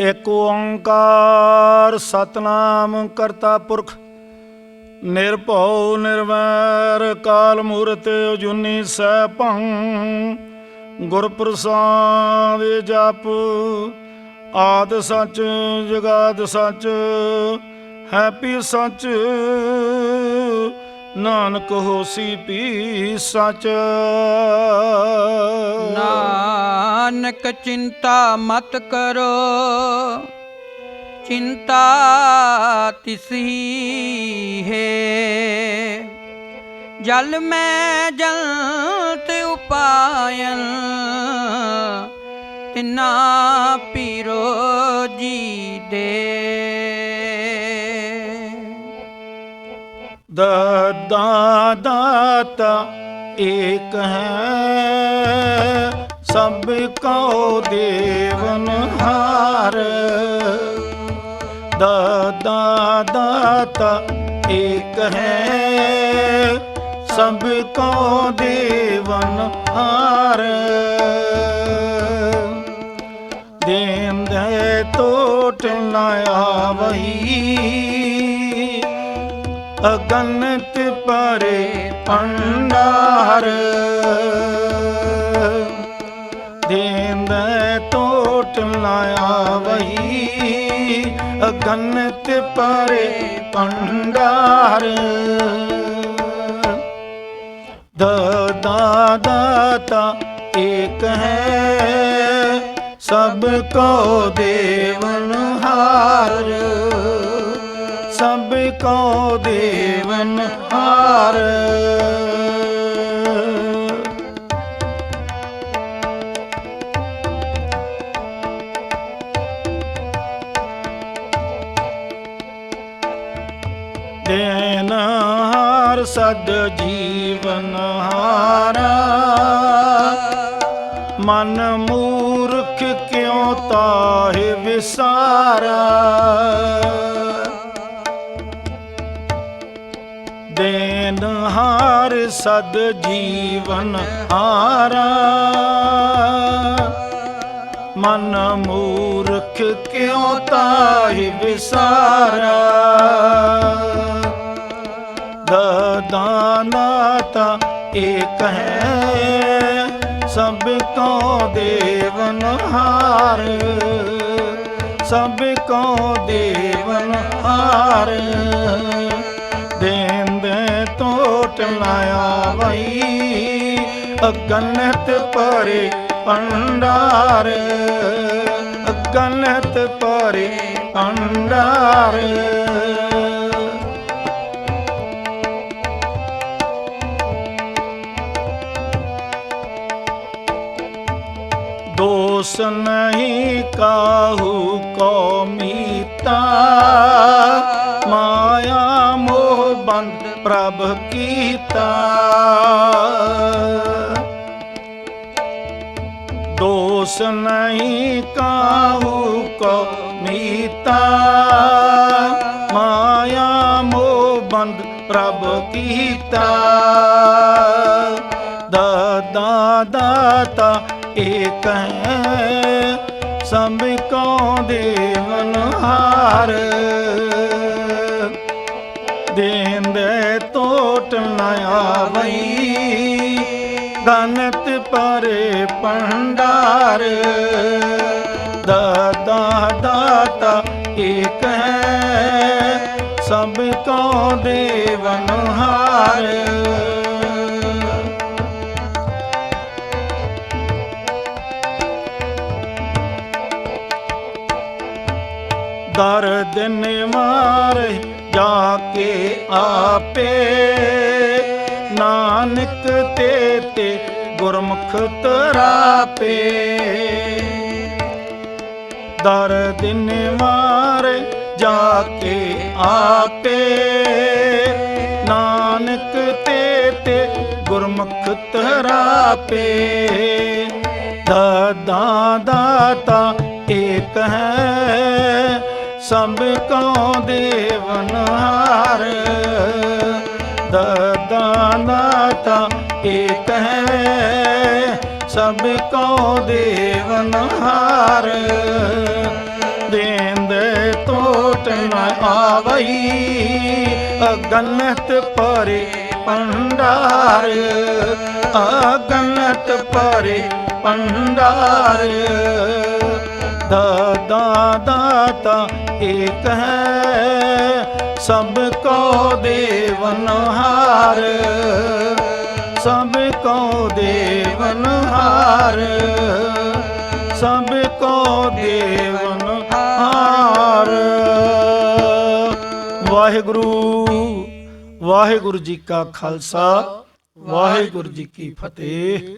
ਏਕ ਓੰਕਾਰ ਸਤਨਾਮ ਕਰਤਾ ਪੁਰਖ, ਨਿਰਭਉ ਨਿਰਵੈਰ ਕਾਲ ਮੂਰਤ ਅਜੂਨੀ ਸੈਭੰ ਗੁਰ ਪ੍ਰਸਾਦ ਜਪ, ਆਦ ਸੱਚ ਜਗਾਦ ਸੱਚ, ਹੈਪੀ ਸੱਚ ਨਾਨਕ ਹੋਸੀ ਪੀ ਸੱਚ। ਨਾਨਕ ਚਿੰਤਾ ਮਤ ਕਰੋ, ਚਿੰਤਾ ਤਿਸੀ ਹੈ ਜਲ ਮੈਂ ਜਲਤ ਉਪਾਇਨ, ਤਿਨਾ ਪੀਰੋ ਜੀ ਦੇ। ਦਾਦਾ ਦਾਤਾ ਏਕ ਹੈ। ਸਭ ਕੋ ਦੇਵਨ ਹਾਰ। ਦਾਦਾ ਦਾਤਾ ਏਕ ਹੈ। ਸਭ ਕੋ ਦੇਵਨ ਹਾਰ। ਦੇਨ ਦੇ ਟੋਟ ਨਾ ਆਵਈ ਅਗਨਤ ਪਰੇ ਪੰਡਾਰ ਦੇਨ ਦੇ ਟੋਟ ਲਾਇਆ ਵਈ ਅਗਨਤ ਪਰੇ ਪੰਡਾਰ ਦਾਦਾ ਦਾਤਾ ਏਕ ਹੈ, ਸਭ ਕੋ ਦੇਵਨ ਕੋ ਦੇਵਨ ਹਾਰ। ਦੇਨ ਹਾਰ ਸਦ ਜੀਵਨ ਹਾਰਾ। ਮਨ ਮੂਰਖ ਕਿਉ ਤਾਹਿ ਵਿਸਾਰਾ? ਦੇਨ ਹਾਰ ਸਦ ਜੀਵਨ ਹਾਰਾ। ਮਨ ਮੂਰਖ ਕਿਉ ਤਾਹਿ ਵਿਸਾਰਾ? ਦਾਨਾਤਾ ਏਕ ਹੈ ਸਭ ਕੋ ਦੇਵਨ ਹਾਰ। ਸਭ ਕੋ ਦੇਵਨ ਹਾਰ। ਟੋਟ ਲਾਇਆ ਵਈ ਅਗਨਤ ਪਰੇ ਪੰਡਾਰ ਅਗਨਤ ਪਰੇ ਪੰਡਾਰ ਦੋਸ ਨਹੀਂ ਕਾਹੂ ਕੋ ਮੀਤਾ ਪ੍ਰਭ ਕੀਤਾ। ਦੋਸ ਨਹੀਂ ਕਾਹੂ ਕੋ ਮੀਤਾ। ਮਾਇਆ ਮੋਹ ਬੰਦ ਪ੍ਰਭ ਕੀਤਾ। ਦਾਦਾ, ਦਾਤਾ ਏਕ ਹੈ, ਸਭ ਕੋ ਦੇਵਨ ਹਾਰ ਆਵਈ। ਗਨਤ ਪਰੇ ਪੰਡਾਰ ਦਾਦਾ ਦਾਤਾ ਏਕ ਹੈ। ਸਭ ਕੋ ਦੇਵਨ ਹਾਰ। ਦਰਦ ਨਿਵਾਰੇ ਜਾ ਕੇ ਆਪੇ ਨਾਨਕ ਤੇ ਤੇ ਗੁਰਮੁਖ ਤਰਾਪੇ। ਦਿਨ ਨਿਵਾਰੇ ਜਾ ਕੇ ਆਪੇ ਨਾਨਕ ਤੇ ਤੇ ਗੁਰਮੁਖ ਤਰਾਪੇ। ਦਾਦਾ ਦਾਤਾ ਏਕ ਹੈ ਸਭ ਕਉ ਦੇਵਨਾਰ ਹਾਰ। ਦਦਾਨਾਤਾ ਏਕ ਹੈ, ਸਭ ਕਉ ਦੇਵਨ ਹਾਰ। ਦੇਂਦੇ ਟੋਟ ਨ ਆਵਈ, ਅਗਨਤ ਪਰੇ ਪੰਡਾਰ। ਅਗਨਤ ਪਰੇ ਪੰਡਾਰ। ਦਾਦਾ ਦਾਤਾ ਏਕ ਹੈ। ਸਭ ਕੋ ਦੇਵਨਹਾਰ ਸਭ ਕੋ ਦੇਵਨਹਾਰ ਸਭ ਕੋ ਦੇਵਨਹਾਰ ਵਾਹਿਗੁਰੂ ਵਾਹਿਗੁਰੂ ਜੀ ਕਾ ਖਾਲਸਾ, ਵਾਹਿਗੁਰੂ ਜੀ ਕੀ ਫਤਿਹ।